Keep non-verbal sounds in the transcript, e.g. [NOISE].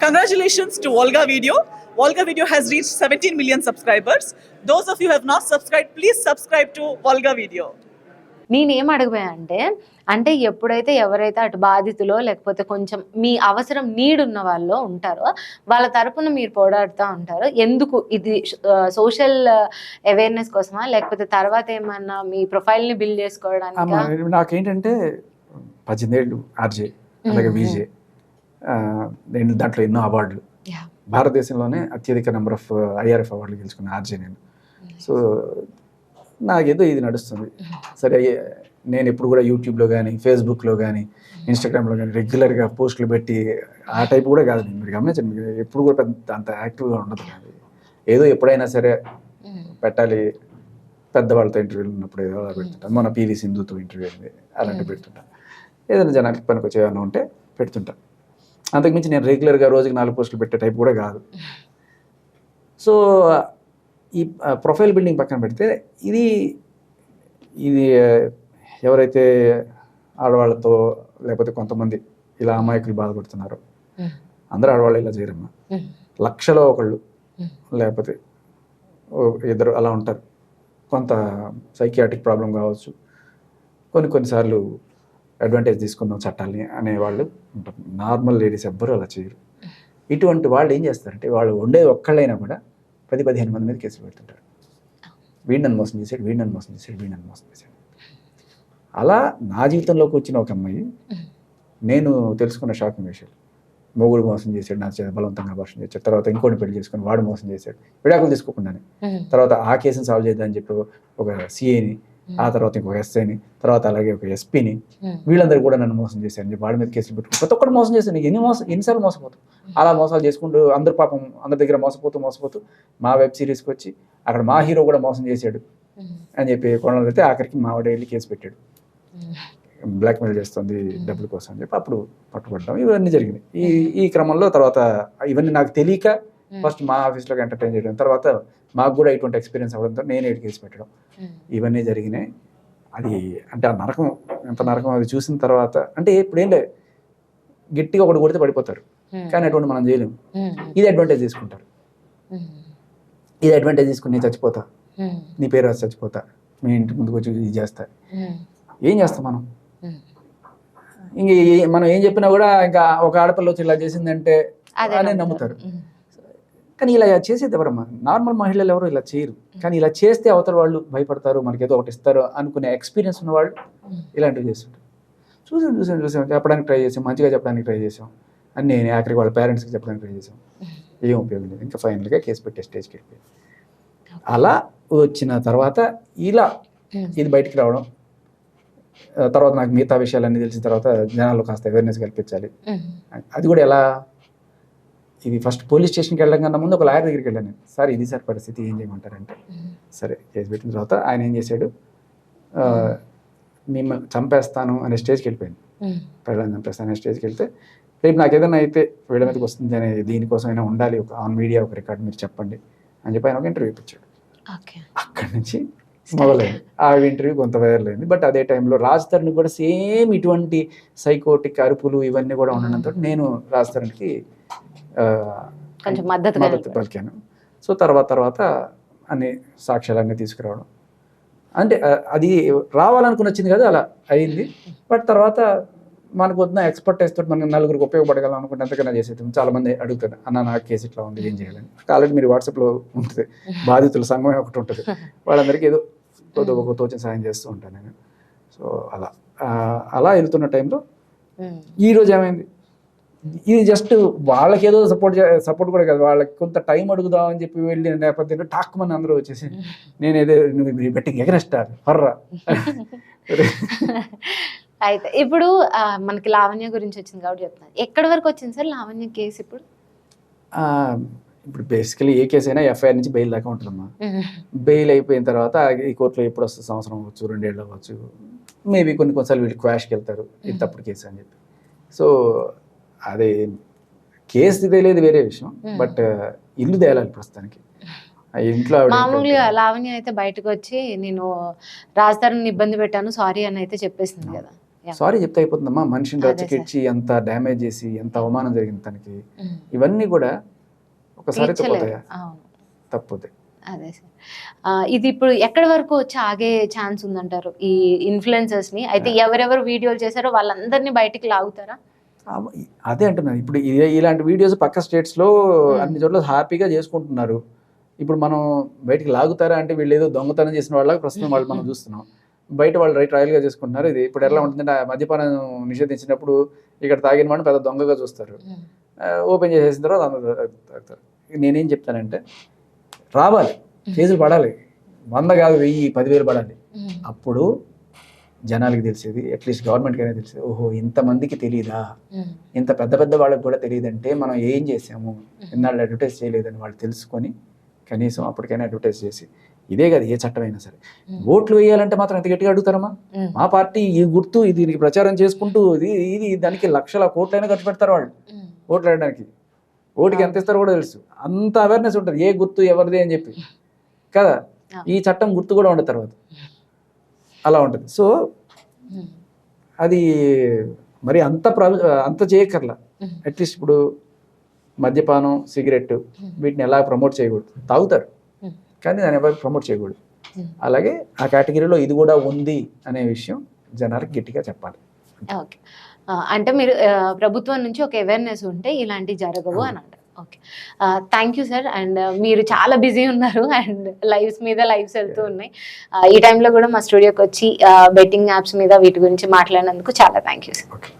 Congratulations to Volga Video. Volga Video has reached 17 million subscribers. Those of you who have not subscribed, please subscribe to Volga Video. నేనేం అడగబోయా అంటే అంటే ఎప్పుడైతే ఎవరైతే అటు బాధితులో లేకపోతే కొంచెం మీ అవసరం నీడ్ ఉన్న వాళ్ళు ఉంటారో వాళ్ళ తరపున మీరు పోరాడుతూ ఉంటారు ఎందుకు ఇది సోషల్ అవేర్నెస్ కోసమా లేకపోతే తర్వాత ఏమన్నా మీ ప్రొఫైల్ని బిల్డ్ చేసుకోవడానికి నాకేంటంటే పద్దెనిమిది ఏళ్ళు ఆర్జే అలాగే. విజే నేను దాంట్లో ఎన్నో అవార్డులు. భారతదేశంలోనే అత్యధిక నెంబర్ ఆఫ్ ఐఆర్ఎఫ్ అవార్డులు గెలుచుకున్న ఆర్జే నేను. సో నాకేదో ఇది నడుస్తుంది. సరే నేను ఎప్పుడు కూడా యూట్యూబ్లో కానీ ఫేస్బుక్లో కానీ ఇన్స్టాగ్రామ్లో కానీ రెగ్యులర్గా పోస్టులు పెట్టి ఆ టైప్ కూడా కాదు మీరు గమనించండి మీరు ఎప్పుడు కూడా పెద్ద అంత యాక్టివ్గా ఉండదు కాదు ఏదో ఎప్పుడైనా సరే మ్మ్. పెట్టాలి. పెద్దవాళ్ళతో ఇంటర్వ్యూలు ఉన్నప్పుడు ఏదో అలా పెడుతుంటాను మొన్న పీవీ సింధుతో ఇంటర్వ్యూ అయింది. అలాంటివి Hmm. పెడుతుంటా. ఏదైనా జనానికి పనికి వచ్చే ఏమైనా ఉంటే పెడుతుంటా. అంతకుమించి నేను రెగ్యులర్గా రోజుకి నాలుగు పోస్టులు పెట్టే టైప్ కూడా కాదు సో ఈ ప్రొఫైల్ బిల్డింగ్ పక్కన పెడితే ఇది ఇది ఎవరైతే ఆడవాళ్ళతో లేకపోతే కొంతమంది ఇలా అమాయకులు బాధపడుతున్నారో. అందరూ ఆడవాళ్ళు ఇలా చేయరమ్మా మ్మ్. లక్షలో ఒకళ్ళు. లేకపోతే ఇద్దరు అలా ఉంటారు కొంత సైకియాటిక్ ప్రాబ్లం కావచ్చు కొన్ని కొన్నిసార్లు అడ్వాంటేజ్ తీసుకుందాం చట్టాలని అనేవాళ్ళు ఉంటారు. నార్మల్ లేడీస్ ఎవ్వరూ అలా చేయరు. ఇటువంటి వాళ్ళు ఏం చేస్తారంటే వాళ్ళు ఉండే ఒక్కళ్ళైనా కూడా పది పదిహేను మంది మీద కేసులు పెడుతుంటారు. వీడిని మోసం చేశాడు వీడిని మోసం చేశాడు వీడిని మోసం చేశాడు. అలా నా జీవితంలోకి వచ్చిన ఒక అమ్మాయి నేను తెలుసుకున్న షాకింగ్ విషయాలు. మొగుడు మోసం చేశాడు నా చేత బలవంతంగా భాషణ చేశాడు. తర్వాత ఇంకోటి పెళ్ళి చేసుకుని వాడు మోసం చేశాడు. విడాకులు తీసుకోకుండానే. తర్వాత ఆ కేసుని సాల్వ్ చేద్దామని చెప్పి ఒక సిఏని ఆ తర్వాత ఇంకొక ఎస్ఐని తర్వాత అలాగే ఒక ఎస్పీని. వీళ్ళందరూ కూడా నన్ను మోసం చెప్పి వాడి మీద కేసులు పెట్టుకుని ప్రతి ఒక్కరు మోసం చేశాను ఎన్ని మోసం ఎన్నిసార్లు మోసపోతాం అలా మోసాలు చేసుకుంటూ అందరు పాపం అందరి దగ్గర మోసపోతూ మోసపోతూ మా వెబ్ సిరీస్కి వచ్చి అక్కడ మా హీరో కూడా మోసం చేశాడు. అని చెప్పి కొనలు అయితే ఆఖరికి మా వాడు వెళ్ళి కేసు పెట్టాడు. బ్లాక్మెయిల్ చేస్తుంది డబ్బుల కోసం అని చెప్పి అప్పుడు పట్టుబడ్డాం. ఇవన్నీ జరిగినాయి. ఈ ఈ క్రమంలో తర్వాత ఇవన్నీ నాకు తెలియక. ఫస్ట్ మా ఆఫీస్లోకి ఎంటర్టైన్ చేయడం తర్వాత మాకు కూడా ఇటువంటి ఎక్స్పీరియన్స్ అవ్వడంతో నేను ఏడు కేసు పెట్టడం. ఇవన్నీ జరిగినాయి అది అంటే ఆ నరకం ఎంత నరకం అది చూసిన తర్వాత అంటే ఇప్పుడు ఏం లే గట్టిగా ఒకటి కొడితే పడిపోతారు. కానీ అటువంటి మనం చేయలేము. ఇది అడ్వాంటేజ్ తీసుకుంటారు. ఇది అడ్వాంటేజ్ తీసుకుని నేను చచ్చిపోతా. నీ పేరు రాసి చచ్చిపోతా మీ ఇంటి ముందుకు వచ్చి ఇది చేస్తా. ఏం చేస్తాం మనం. ఇంక మనం ఏం చెప్పినా కూడా ఇంకా ఒక ఆడపిల్ల వచ్చి ఇలా చేసిందంటే అదే అనే నమ్ముతారు. కానీ ఇలా చేసేది ఎవరమ్మా నార్మల్ మహిళలు ఎవరు ఇలా చేయరు. కానీ ఇలా చేస్తే అవతల వాళ్ళు భయపడతారు మనకి ఏదో ఒకటి ఇస్తారు అనుకునే ఎక్స్పీరియన్స్ ఉన్న వాళ్ళు. ఇలాంటివి చేస్తుంటారు. చూసాం చూసాం చూసాం. చెప్పడానికి ట్రై చేసాం మంచిగా చెప్పడానికి ట్రై చేసాం. అని నేను ఆఖరికి వాళ్ళ పేరెంట్స్కి చెప్పడానికి ట్రై చేసాం. ఏం ఉపయోగం లేదు. ఇంకా ఫైనల్గా కేసు పెట్టే స్టేజ్కి వెళ్ళిపోయింది అలా వచ్చిన తర్వాత ఇలా. ఇది బయటికి రావడం తర్వాత నాకు మిగతా విషయాలన్నీ తెలిసిన తర్వాత జనాల్లో కాస్త అవేర్నెస్ కల్పించాలి. అది కూడా ఎలా ఇది ఫస్ట్ పోలీస్ స్టేషన్కి వెళ్ళడం కన్నా ముందు ఒక లాయర్ దగ్గరికి వెళ్ళాను. నేను సార్ ఇది సార్ పరిస్థితి ఏం చేయమంటారంటే? మ్మ్. సరే కేసు పెట్టిన తర్వాత ఆయన ఏం చేశాడు? మిమ్మల్ని చంపేస్తాను అనే స్టేజ్కి వెళ్ళిపోయింది మ్మ్. ప్రజలను చంపేస్తాను అనే స్టేజ్కి వెళ్తే రేపు నాకు ఏదైనా అయితే వీళ్ళ మీదకి వస్తుంది అనే దీనికోసం అయినా ఉండాలి ఒక ఆన్ మీడియా ఒక రికార్డ్ మీరు చెప్పండి అని చెప్పి ఆయన ఒక ఇంటర్వ్యూ ఇప్పించాడు. ఓకే. అక్కడి నుంచి మొదలైంది. ఆ ఇంటర్వ్యూ కొంత వైరల్ అయింది బట్ అదే టైంలో రాజ్ తరుణ్ కూడా సేమ్ ఇటువంటి సైకోటిక్ అరుపులు ఇవన్నీ కూడా ఉండడంతో నేను రాజ్ తరుణ్కి కొంచెం మద్దతు నిలిపారు. పలికాను. సో తర్వాత తర్వాత అన్ని సాక్ష్యాలన్నీ తీసుకురావడం. అంటే అది రావాలనుకుని వచ్చింది కదా అలా అయింది. బట్ తర్వాత మనకు వద్ద ఎక్స్పర్టైజ్ తోటి మనం నలుగురికి ఉపయోగపడగలం అనుకుంటే ఎంతకైనా చేసేది. చాలా మంది అడుగుతారు అన్న నా కేసు ఇట్లా ఉంది ఏం చేయాలని? ఆల్రెడీ మీరు వాట్సాప్లో ఉంటుంది. [LAUGHS] బాధితుల సంఘం ఒకటి ఉంటుంది. వాళ్ళందరికీ ఏదో ఒక తోచిన సాయం చేస్తూ ఉంటాను నేను. సో అలా. అలా వెళ్తున్న టైంలో. ఈ రోజు ఏమైంది? ఇది జస్ట్ వాళ్ళకి ఏదో సపోర్ట్ సపోర్ట్ కూడా కాదు. వాళ్ళకి కొంత టైం అడుగుదాం అని చెప్పి వెళ్ళిన నేపథ్యంలో టాక్ మంది అందరూ వచ్చేసి నేను ఏదో బెట్టింగ్ ఎగరెస్టార్ హర్రా. అయితే ఇప్పుడు మనకి లావణ్య గురించి వచ్చింది కాబట్టి చెప్తాను. ఎక్కడి వరకు వచ్చింది సార్ లావణ్య కేసు ఇప్పుడు? ఇప్పుడు బేసికలీ ఏ కేసు అయినా ఎఫ్ఐఆర్ నుంచి బెయిల్ దాకా ఉంటుందమ్మా బెయిల్ [LAUGHS] అయిపోయిన తర్వాత ఈ కోర్టులో ఎప్పుడు వస్తుంది సంవత్సరం అవ్వచ్చు రెండేళ్ళు అవ్వచ్చు మేబీ కొన్ని కొన్నిసార్లు వీళ్ళు క్వాష్కి వెళ్తారు ఇది Mhm. తప్పుడు కేసు అని చెప్పి సో అదే కేసు తెలియదు వేరే విషయం. బట్ ఇల్లు తేలాలి ప్రస్తుతానికి ఇంట్లో మామూలుగా లావణ్య అయితే బయటకు వచ్చి నేను రాజధానిని ఇబ్బంది పెట్టాను సారీ అని అయితే చెప్పేసింది కదా. సారీ చెప్తే అయిపోతుందమ్మా మనిషిని రచ్చకిచ్చి ఎంత డ్యామేజ్ చేసి ఎంత అవమానం జరిగింది తనకి ఉమ్. ఇవన్నీ కూడా ఒకసారి తప్పుతాయి అదే సార్. ఇది ఇప్పుడు ఎక్కడి వరకు వచ్చి ఆగే ఛాన్స్ ఉందంటారు ఈ ఇన్ఫ్లుయెన్సర్స్ని అయితే ఎవరెవరు వీడియోలు చేశారో వాళ్ళందరినీ బయటికి లాగుతారా? అదే అంటున్నాను ఇప్పుడు ఇలాంటి వీడియోస్ పక్క స్టేట్స్లో. అన్ని చోట్ల హ్యాపీగా చేసుకుంటున్నారు. ఇప్పుడు మనం బయటికి లాగుతారా అంటే వీళ్ళు ఏదో దొంగతనం చేసిన వాళ్ళకి ప్రస్తుతం వాళ్ళు మనం [LAUGHS] చూస్తున్నాం. బయట వాళ్ళు రైట్ రాయల్గా చేసుకుంటున్నారు. ఇది ఇప్పుడు ఎలా ఉంటుందంటే మద్యపానం నిషేధించినప్పుడు ఇక్కడ తాగిన వాడిని పెద్ద దొంగగా చూస్తారు. ఓపెన్ చేసేసిన తర్వాత అందరూ తాగుతారు నేనేం చెప్తానంటే రావాలి కేసులు పడాలి. వంద కాదు వెయ్యి పదివేలు పడాలి అప్పుడు జనాలకి తెలిసేది అట్లీస్ట్ గవర్నమెంట్కి అయినా తెలిసేది ఓహో ఇంతమందికి తెలియదా ఇంత పెద్ద పెద్ద వాళ్ళకి కూడా తెలియదంటే మనం ఏం చేసాము? ఇన్నాళ్ళు అడ్వర్టైజ్ చేయలేదని వాళ్ళు తెలుసుకొని కనీసం అప్పటికైనా అడ్వర్టైజ్ చేసి ఇదే కదా ఏ చట్టమైనా సరే. ఓట్లు వేయాలంటే మాత్రం ఎంత గట్టిగా అడుగుతారమ్మా? మా పార్టీ ఈ గుర్తు దీనికి ప్రచారం చేసుకుంటూ ఇది ఇది దానికి లక్షల కోట్లైనా ఖర్చు పెడతారు వాళ్ళు. ఓట్లు వేయడానికి ఓటుకి ఎంత ఇస్తారో కూడా తెలుసు. అంత అవేర్నెస్ ఉంటుంది. ఏ గుర్తు ఎవరిది అని చెప్పి. కదా? ఈ చట్టం గుర్తు కూడా ఉండదు తర్వాత. అలా ఉంటుంది. సో అది మరి అంత ప్ర అంత చేయకర్లా అట్లీస్ట్ ఇప్పుడు మద్యపానం సిగరెట్ వీటిని ఎలా ప్రమోట్ చేయకూడదు. తాగుతారు. కానీ దాన్ని ఎవరు ప్రమోట్ చేయకూడదు. అలాగే ఆ కేటగిరీలో ఇది కూడా ఉంది అనే విషయం జనాలకు గట్టిగా చెప్పాలి. ఓకే. అంటే మీరు ప్రభుత్వం నుంచి ఒక అవేర్నెస్ ఉంటే ఇలాంటివి జరగవు అని అంటారు okay thank you sir and మీరు చాలా బిజీ ఉన్నారు. [LAUGHS] అండ్ లైవ్స్ మీద లైవ్స్ వెళ్తూ ఉన్నాయి. ఈ టైంలో కూడా మా స్టూడియోకి వచ్చి బెట్టింగ్ యాప్స్ మీద వీటి గురించి మాట్లాడినందుకు చాలా థ్యాంక్ యూ సార్